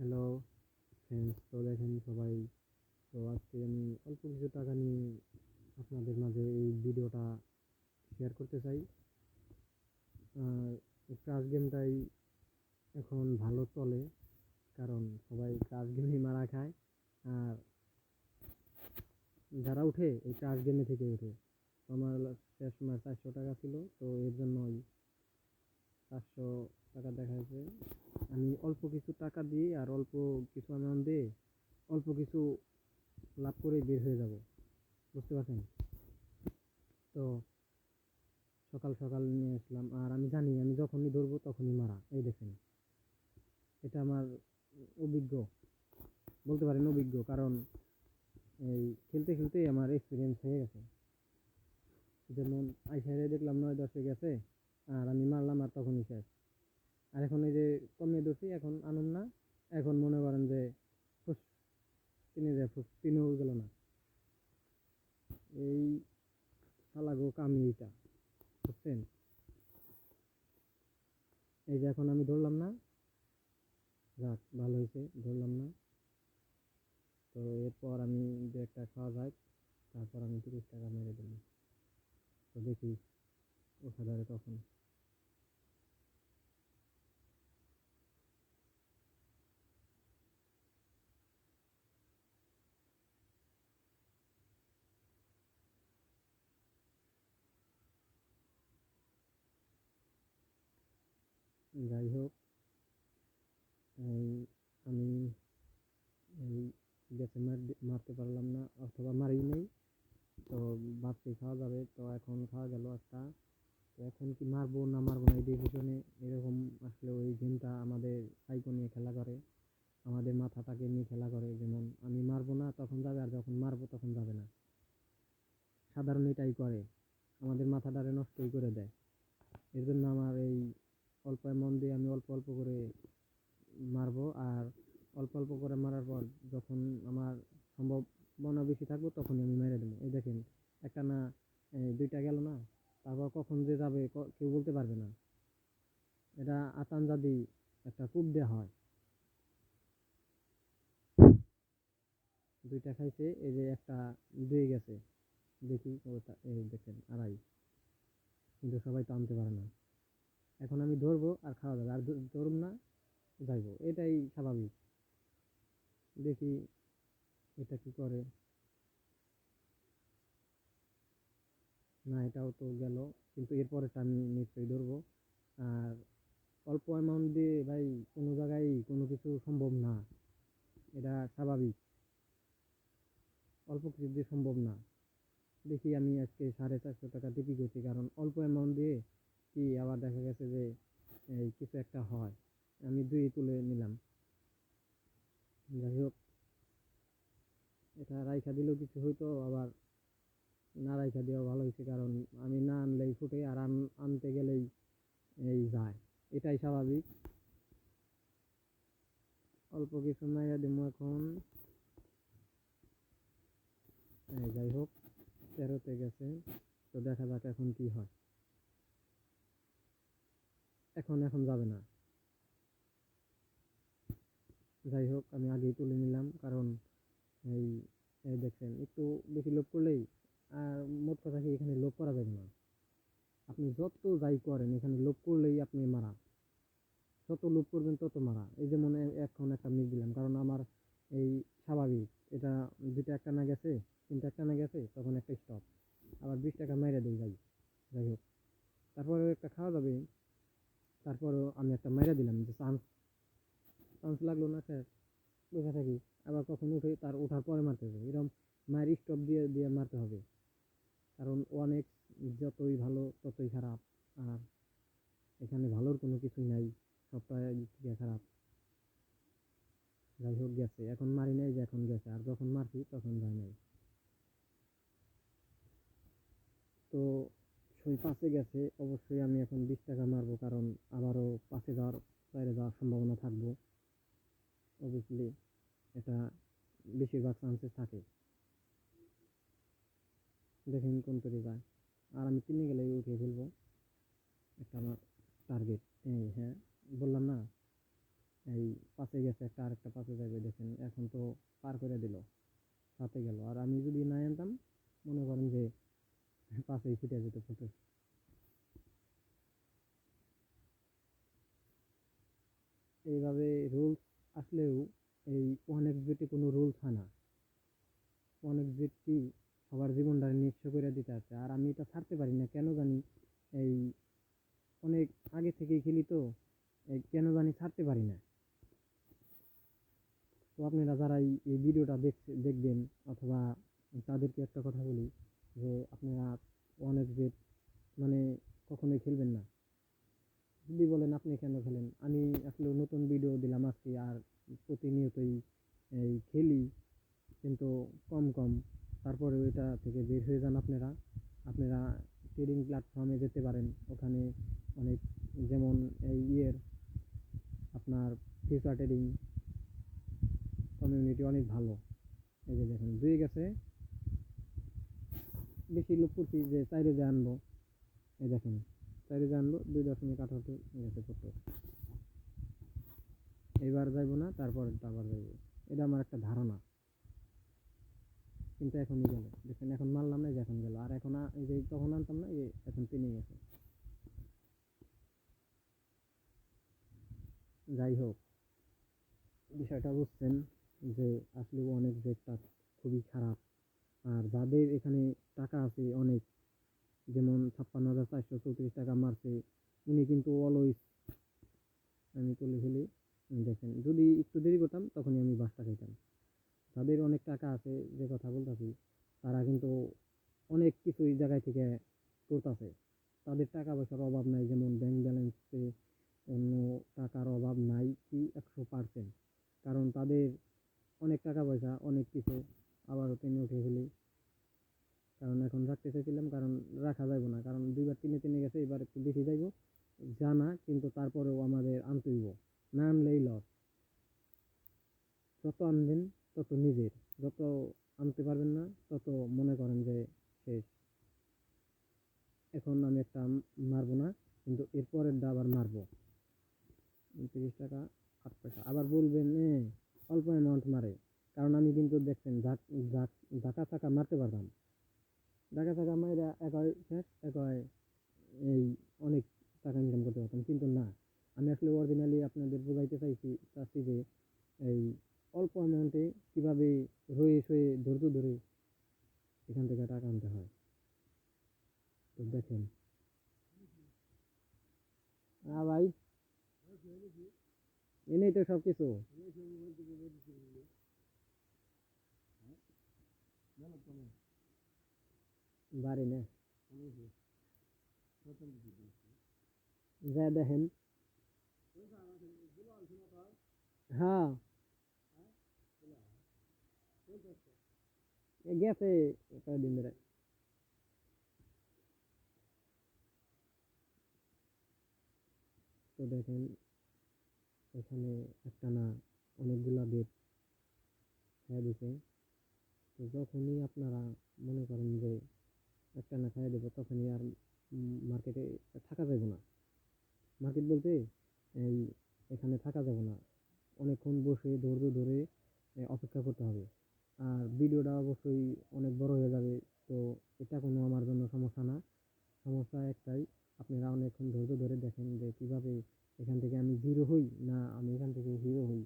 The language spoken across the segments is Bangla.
হ্যালো ফ্রেন্ডস তো দেখেন সবাই। তো আজকে আমি অল্প কিছু টাকা নিয়ে আপনাদের মাঝে এই ভিডিওটা শেয়ার করতে চাই। ক্রাশ গেমটাই এখন ভালো চলে, কারণ সবাই ক্রাশ গেমেই মারা খায়। আর যারা উঠে, এই ক্রাশ গেমে থেকে তো আমার শেষ মাস চারশো টাকা ছিল, তো এর জন্যই চারশো টাকা দেখা দেখাচ্ছে আমি অল্প কিছু টাকা দিয়ে আর অল্প কিছু অ্যামাউন্ট দিয়ে অল্প কিছু লাভ করে বের হয়ে যাব। বুঝতে পারছেন? তো সকাল সকাল নিয়ে আসলাম। আর আমি জানি, আমি যখনই ধরবো তখনই মারা। এই দেখেন, এটা আমার অভিজ্ঞ, বলতে পারেন অভিজ্ঞ, কারণ এই খেলতে খেলতেই আমার এক্সপিরিয়েন্স হয়ে গেছে। যেমন আইসারে দেখলাম নয় দশে গেছে, আর আমি মারলাম আর তখনই শেষ। আর এখন এই যে কমিয়ে ধরছি এখন আনুন না। এখন মনে করেন যে ফুস কিনে যায় ফুস কিনেও গেল না। এই শালাগো কামি এইটা বুঝছেন? এই যে এখন আমি ধরলাম না, যাক, ভালো হয়েছে, ধরলাম না। তো এরপর আমি যে একটা খাওয়া যায় তারপর আমি তিরিশ টাকা মেরে দিলাম তো দেখি ওঠা ধরে তখন যাই হোক আমি এই গেছে মারতে পারলাম না, অথবা মারি নেই। তো ভাবছি খাওয়া যাবে। তো এখন খাওয়া গেল একটা। তো এখন কি মারবো না মারবো না এই ডিসিশনে এরকম আসলে ওই গেমটা আমাদের সাইকো নিয়ে খেলা করে। আমাদের মাথাটাকে নিয়ে খেলা করে। যেমন আমি মারবো না, তখন যাবে, আর যখন মারবো, তখন যাবে না। সাধারণ এটাই করে। আমাদের মাথাটারে নষ্টই করে দেয়। এর জন্য আমার এই অল্প অ্যামাউন্ট দিয়ে আমি অল্প অল্প করে মারবো। আর অল্প অল্প করে মারার পর যখন আমার সম্ভাবনা বেশি থাকবে তখনই আমি মেরে দেবো। এই দেখেন একটা না দুইটা গেল না, তারপর কখন যে যাবে কেউ বলতে পারবে না। এটা আতান যদি একটা কূপ দেওয়া হয়। দুইটা খাইছে, এই যে একটা দিয়ে গেছে। দেখি দেখেন, আড়াই। কিন্তু সবাই তো আনতে পারে না। এখন আমি ধরবো আর খাওয়া যাবে। আর ধ- ধরুম না, যাইবো। এটাই স্বাভাবিক। দেখি এটা কি করে। না, এটাও তো গেল। কিন্তু এরপরেটা আমি নিশ্চয়ই ধরবো। আর অল্প অ্যামাউন্ট দিয়ে ভাই, কোনো জায়গায় কোনো কিছু সম্ভব না। এটা স্বাভাবিক। অল্প কিছু দিয়ে সম্ভব না। দেখি আমি আজকে সাড়ে চারশো টাকা টিপি করছি কারণ অল্প অ্যামাউন্ট দিয়ে কি আবার দেখা গেছে যে, এই কিছু একটা হয়। আমি দুই তুলে নিলাম। যাই হোক, এটা রাইখা দিলেও কিছু হইতো, আবার না রাইখা দেওয়া ভালো হয়েছে কারণ আমি না আনলেই ফুটে, আর আন- আনতে গেলেই এই যায়। এটাই স্বাভাবিক। অল্প কিছু মাইয়া দিব এখন। যাই হোক, তেরোতে গেছে, তো দেখা যাক এখন কি হয়। এখন এখন যাবে না। যাই হোক, আমি আগেই তুলে নিলাম, কারণ এই এই দেখছেন একটু বেশি লোভ করলেই আর মোট কথা কি, এখানে লোভ করা যাবে না। আপনি যত যাই করেন, এখানে লোভ করলেই আপনি মারা। যত লোভ করবেন, তত মারা। এই যেমন এখন একটা মিস দিলাম, কারণ আমার এই স্বাভাবিক, এটা দুইটা একটা না গেছে, তিনটা একটা না গেছে, তখন একটা স্টপ আবার বিশ টাকা মাইরা দিই, যাই যাই হোক। তারপরে একটা খাওয়া যাবে। তারপরেও আমি একটা মাইরা দিলাম যে, চান্স চান্স লাগল না, স্যার। বসে থাকি। আবার কখন উঠে, তার ওঠার পরে মারতে হবে। এরকম মায়ের স্টপ দিয়ে দিয়ে মারতে হবে। কারণ এক্স যতই ভালো, ততই খারাপ। আর এখানে ভালোর কোনো কিছুই নাই। সবটাই থেকে খারাপ। যাই হোক, গেছে। এখন মারি নাই যে, এখন গেছে। আর যখন মারছি, তখন যায় নাই। তো সেই পাঁচে গেছে, অবশ্যই আমি এখন বিশ টাকা মারবো, কারণ আবারও পাঁচে যাওয়ার, বাইরে যাওয়ার সম্ভাবনা থাকব। অবভিয়াসলি এটা বেশিরভাগ চান্সেস থাকে। দেখেন কোন তৈরি যায় আর আমি কিনে গেলে উঠিয়ে ফেলব একটা আমার টার্গেট এই হ্যাঁ বললাম না এই পাশে গেছে একটা আরেকটা পাশে যাবে দেখেন এখন তো পার করে দিল সাথে গেল আর আমি যদি না আনতাম মনে করেন যে পাশেই ছুটে যেত ফুটে এইভাবে রুলস আসলেও এই ওয়ান এক্স বেটে কোনো রুলস হয় না। ওয়ান এক্স বেটটি সবার জীবনটা নিঃস্ব করে দিতে আছে। আর আমি এটা ছাড়তে পারি না, কেন জানি এই অনেক আগে থেকেই খেলি তো কেন জানি ছাড়তে পারি না। তো আপনারা যারা এই ভিডিওটা দেখবেন, অথবা তাদেরকে একটা কথা বলি যে আপনারা ওয়ান এক্স বেট মানে কখনোই খেলবেন না। যদি বলেন আপনি কেন খেলেন? আমি আসলে নতুন ভিডিও দিলাম আজকে আর প্রতিনিয়তই এই খেলি, কিন্তু কম কম। তারপরে ওইটা থেকে বের হয়ে যান আপনারা। আপনারা ট্রেডিং প্ল্যাটফর্মে যেতে পারেন। ওখানে অনেক যেমন এই ইয়ের আপনার ফিউচার ট্রেডিং কমিউনিটি অনেক ভালো। এই যে দেখেন, দুই গেছে। বেশি লোক করছি যে চাইরে যে আনব, এই দেখেন, চাইরে যে আনব, দুই দশমিক আঠারোতে গেছে করতে এইবার যাইবো না, তারপর আবার যাইবো। এটা আমার একটা ধারণা। কিন্তু এখনই গেল। দেখেন, এখন মারলাম না যে এখন গেল। আর এখন এই যে তখন আনতাম না, এই যে এখন তিনে গেছে। যাই হোক, বিষয়টা বুঝছেন যে আসলে অনেক জেটটা খুবই খারাপ আর যাদের এখানে টাকা আছে অনেক, যেমন ছাপ্পান্ন হাজার চারশো চৌত্রিশ টাকা মারছে, উনি কিন্তু অলওয়েজ আমি তুলে ফেলি। দেখেন, যদি একটু দেরি করতাম, তখনই আমি বাসটা খাইতাম। যাদের অনেক টাকা আছে, যে কথা বলতেছি, তারা কিন্তু অনেক কিছুই জায়গায় থেকে করতেছে তাদের টাকা পয়সার অভাব নাই, যেমন ব্যাংক ব্যালেন্সে অন্য টাকার অভাব নাই কি একশো পার্সেন্ট কারণ তাদের অনেক টাকা পয়সা অনেক কিছু আবারও টেনে উঠে ফেলি কারণ এখন রাখতে চাইছিলাম, কারণ রাখা যাইব না। কারণ দুইবার তিনে তিনে গেছে, এবার একটু বেশি যাইব। জানা কিন্তু তারপরেও আমাদের আনতে হইব না আনলেই লস। যত আনবেন, তত নিজের। যত আনতে পারবেন না, তত মনে করেন যে শেষ। এখন আমি একটা মারবো না, কিন্তু এরপরেরটা আবার মারবো। তিরিশ টাকা, আট পয়সা। আবার বলবেন অল্প অ্যামাউন্ট মারে। কারণ আমি কিন্তু দেখছেন ধাকা চাকা মারতে পারতাম। ধাকা চাকা মাইরা এক হয় শেষ এক হয় এই অনেক টাকা ইনকাম করতে পারতাম, কিন্তু না। আমি আসলে অরিজিনালি আপনাদের বোঝাইতে চাইছি, চাচ্ছি যে এই অল্প অ্যামাউন্টে কীভাবে রয়ে সয়ে ধৈর্য ধরে এখান থেকে টাকা আনতে হয়। তো দেখেন। হ্যাঁ ভাই। এনেই তো সব কিছু বাড়ি না যা দেখেন হ্যাঁ এ গেছে কয়েকদিন ধরে তো দেখেন এখানে একটা না অনেকগুলা বেড খাইয়ে দিছে তো যখনই আপনারা মনে করেন যে একটা না খাইয়ে দেবো, তখনই আর মার্কেটে থাকা যাবে না। মার্কেট বলতে এই এখানে থাকা যাবে না। অনেকক্ষণ বসে ধৈর্য ধরে অপেক্ষা করতে হবে। আর ভিডিওটা অবশ্যই অনেক বড় হয়ে যাবে, তো এটা কোনো আমার জন্য সমস্যা না। সমস্যা একটাই, আপনারা অনেকক্ষণ ধৈর্য ধরে দেখেন যে কীভাবে এখান থেকে আমি জিরো হই না আমি এখান থেকে হিরো হই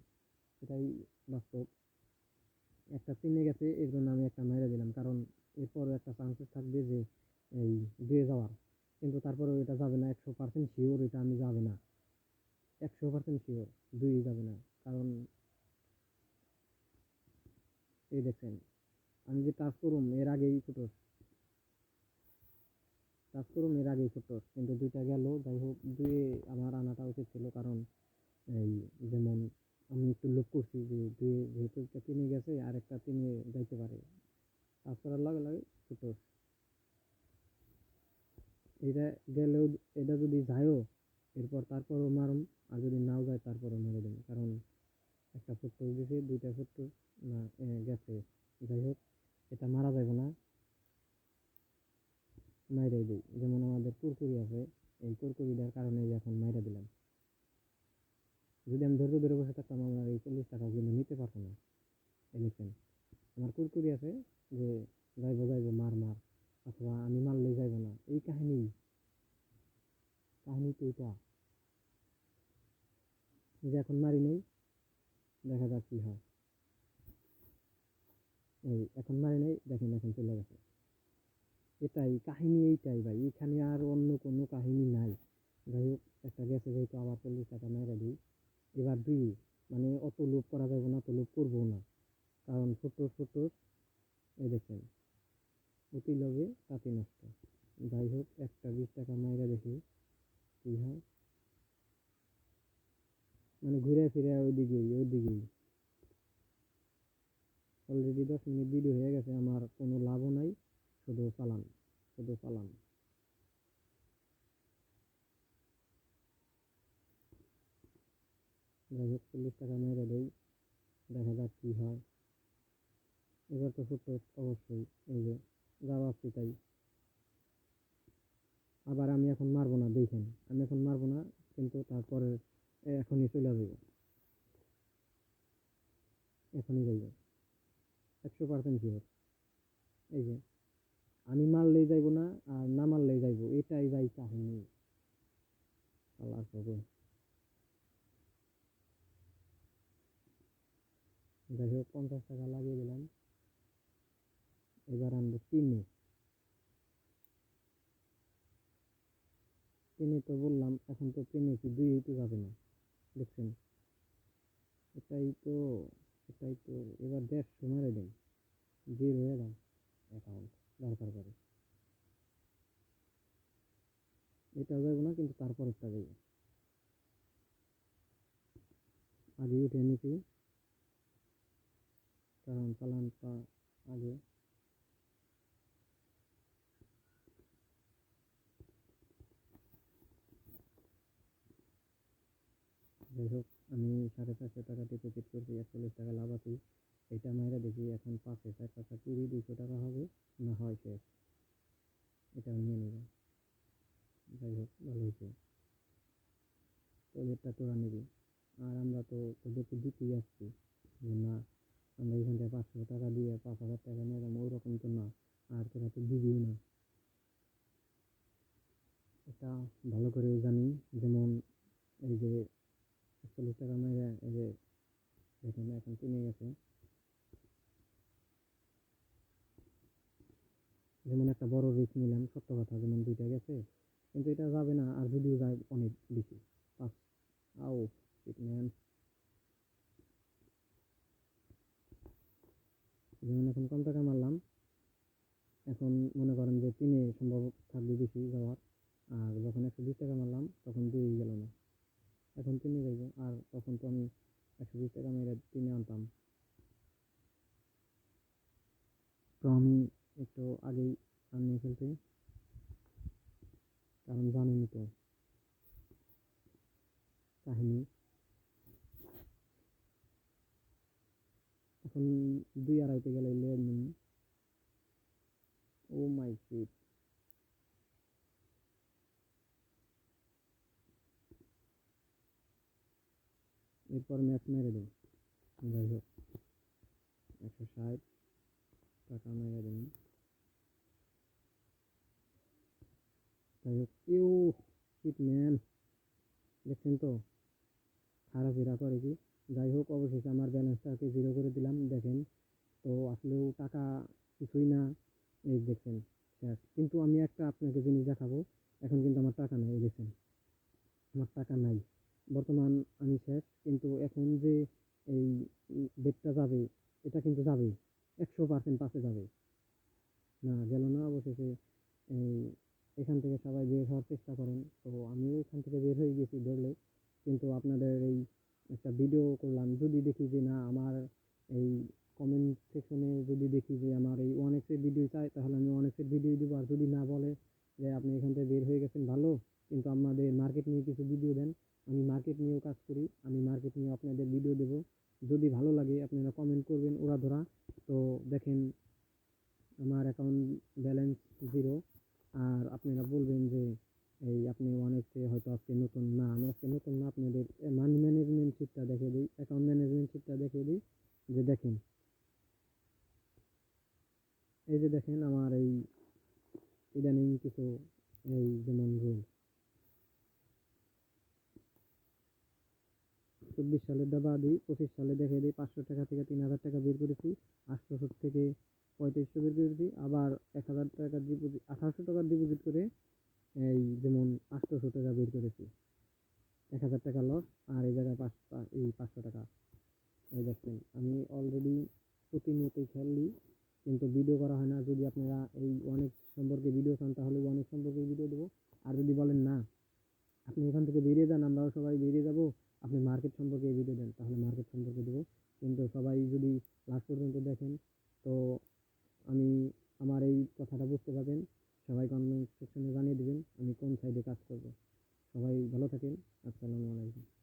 এটাই বাস্তব একটা চিনে গেছে এর জন্য আমি একটা মেরে দিলাম কারণ এরপরও একটা চান্সেস থাকবে যে এই দিয়ে যাওয়ার কিন্তু তারপরেও এটা যাবে না একশো পার্সেন্ট শিওর এটা আমি যাবে না একশো পার্সেন্ট শিওর দুই যাবে না কারণ এই দেখছেন আমি যে টাচ করুম এর আগেই ফুটোস টাচ করুম এর আগেই ফুটোস কিন্তু দুইটা গেল যাই হোক দুয়ে আমার আনাটা উচিত ছিল কারণ এই যেমন আমি একটু লোক করছি যে দুয়ে যেহেতু একটা তিনে গেছে আর একটা তিনে যাইতে পারে টাচ করার লগে লগে ফুটোস এটা গেলেও এটা যদি যায়ও এরপর তারপরও মারুম আর যদি নাও যায় তারপরও মেরে দেবো কারণ একটা ফুটবল দিছে দুইটা ফুটবল না এ, গেছে যাই হোক এটা মারা যাবে না মাইরাই দিই যেমন আমাদের কুরকুরি আছে এই কুরকুরিটার কারণে এই যে এখন মাইরা দিলাম। যদি আমি ধৈর্য ধরে বসে থাকতাম, আমার এই চল্লিশ টাকা কিন্তু নিতে পারতো না। এই দেখছেন আমার কুরকুরি আছে যে, যাইব যাইব, মার মার, অথবা আমি মারলেই যাইবো না। এই কাহিনী কাহিনী তো এটা। যে এখন মারি নেই, দেখা যাক কি হয়। এই এখন মারি নেই, দেখেন, এখন চলে গেছে। এটাই, কাহিনী এইটাই ভাই। এখানে আর অন্য কোনো কাহিনী নাই। যাই হোক একটা গেছে যেহেতু আবার চল্লিশ টাকা মেরে দিই এবার দুই মানে অত লোভ করা যাবে না, অত লোভ করব না। কারণ ছোট ছোট, এই দেখেন, অতি লোভে তাঁতি নষ্ট। যাই হোক, একটা বিশ টাকা মাইরা দেখি, কি হয়? মানে ঘুরে ফিরে ওইদিকেই ওইদিকেই অলরেডি দশ মিনিট ভিডিও হয়ে গেছে, আমার কোনো লাভও নাই, শুধু চালান শুধু চালান। যাই হোক চল্লিশ টাকা মেরে দেই, দেখা যাক কি হয়। এবার তো ছোট্ট অবশ্যই এই যে যা ভাবছি তাই। আবার আমি এখন মারবো না, দেখেন। আমি এখন মারবো না, কিন্তু তারপরে এখনই চলে যাব এখনই যাইব। একশো পার্সেন্ট শিওর এই যে, আমি মারলেই যাইব না, আর না মারলেই যাইব, এটাই যাই কাহিনী। আল্লাহ যাই হোক পঞ্চাশ টাকা লাগিয়ে দিলাম। এবার আনব চিনি। চিনি তো বললাম, এখন তো চিনি কি দুই তো যাবে না, দেখছেন? এটাই তো এটাই তো, এবার দেড়শো মারে দিন। জিরো হয়ে যান অ্যাকাউন্ট দরকার করে এটা যাবে না, কিন্তু তারপরেরটা যাবে আগে উঠে নিছি। কারণ চালানটা আগে। যাই হোক, আমি সাড়ে চারশো টাকা ডিপোজিট করছি, একচল্লিশ টাকা লাভ আছি। এটা মাইরা দেখি, এখন পাঁচে চার টাকা, কুড়ি দুশো টাকা হবে, না হয় শেষ। এটা নিয়ে নেব যাই হোক, ভালো হয়েছে। ওদেরটা তোরা নিবি। আর আমরা তো ওদেরকে দিতেই আসছি যে না আমরা এখান থেকে পাঁচশো টাকা দিয়ে পাঁচ হাজার টাকা নিলাম ওই রকম তো না। আর তোরা তো দিবিই না। এটা ভালো করে জানি, যেমন এই যে চল্লিশ টাকা মেরে এই যে দেখুন, এখন কিনে গেছে। যেমন একটা বড় রিস্ক নিলাম, সত্য কথা, যেমন দুইটা গেছে, কিন্তু এটা যাবে না, আর যদিও যায় অনেক বেশি। পাঁচ আও ম্যান যেমন এখন কম টাকা মারলাম। এখন মনে করেন যে তিনে সম্ভব থাকবে বেশি যাওয়ার আর যখন একশো বিশ টাকা মারলাম, তখন দুই গেল না। এখন তিনে যাইব। আর তখন তো আমি একশো বিশ টাকা মেরে তিনে আনতাম। তো আমি একটু আগেই আনিয়ে ফেলতে কারণ জানেনই তো। কাহিনী। এখন দুই আড়াইতে গেলে লেনদেন। ও মাই শিট এরপর ম্যাচ মেরে দেব। যাই হোক, একশো ষাট টাকা মেরে দেব। যাই হোক, ইউ শিট ম্যান দেখছেন তো? খারাপ এরা করে কি? যাই হোক, অবশেষে আমার ব্যালেন্সটাকে জিরো করে দিলাম, দেখেন। তো আসলেও টাকা কিছুই না, এই দেখছেন কিন্তু আমি একটা আপনাকে জিনিস দেখাবো, এখন কিন্তু আমার টাকা নেই দেখছেন আমার টাকা নাই, বর্তমান আমি শেষ কিন্তু এখন যে এই ডেটটা যাবে, এটা কিন্তু যাবে, একশো পার্সেন্ট পাশে যাবে। না, গেল না, অবশেষে এই এখান থেকে সবাই বের হওয়ার চেষ্টা করেন। তো আমিও এখান থেকে বের হয়ে গেছি ধরলে কিন্তু আপনাদের এই একটা ভিডিও করলাম। যদি দেখি যে না, আমার এই কমেন্ট সেকশনে যদি দেখি যে আমার এই ওয়ান ভিডিও চাই, তাহলে আমি এক্সের ভিডিও দেবো। আর যদি না বলে যে আপনি এখান থেকে বের হয়ে গেছেন, ভালো। কিন্তু আমাদের মার্কেট নিয়ে কিছু ভিডিও দেন, আমি মার্কেট নিয়েও কাজ করি, আমি মার্কেট নিয়ে আপনাদের ভিডিও দেব। যদি ভালো লাগে, আপনারা কমেন্ট করবেন ওরা ধরা। তো দেখেন, আমার অ্যাকাউন্ট ব্যালেন্স জিরো আর আপনারা বলবেন যে, এই আপনি অনেকে হয়তো আজকে নতুন না। আমি আজকে নতুন না, আপনাদের মানি ম্যানেজমেন্ট শিটটা দেখে দিই অ্যাকাউন্ট ম্যানেজমেন্ট শিটটা দেখে দিই, যে দেখেন, এই যে দেখেন আমার এই ইদানিং কিছু এই যেমন রুল চব্বিশ সালের দাবা দিই, পঁচিশ সালে দেখে দিই, পাঁচশো টাকা থেকে তিন হাজার টাকা বের করেছি আটশোশো থেকে পঁয়ত্রিশশো বের করেছি, আবার এক হাজার টাকা ডিপোজিট আঠারোশো টাকা ডিপোজিট করে এই যেমন আটশোশো টাকা বের করেছি। এক হাজার টাকা লস আর এই জায়গায় পাঁচ এই পাঁচশো টাকা। এই দেখছেন আমি অলরেডি প্রতিনিয়তই খেলি, কিন্তু ভিডিও করা হয় না। যদি আপনারা এই অনেক সম্পর্কে ভিডিও চান, তাহলে অনেক সম্পর্কে ভিডিও দেবো। আর যদি বলেন না, আপনি এখান থেকে বেরিয়ে যান, আমরাও সবাই বেরিয়ে যাব। আপনি মার্কেট সম্পর্কে ভিডিও দেন, তাহলে মার্কেট সম্পর্কে দেবো। কিন্তু সবাই যদি লাস্ট পর্যন্ত দেখেন, তো আমি আমার এই কথাটা বুঝতে পারবেন। সবাই কমেন্ট সেকশনে জানিয়ে দেবেন, আমি কোন সাইডে কাজ করব। সবাই ভালো থাকেন। That's.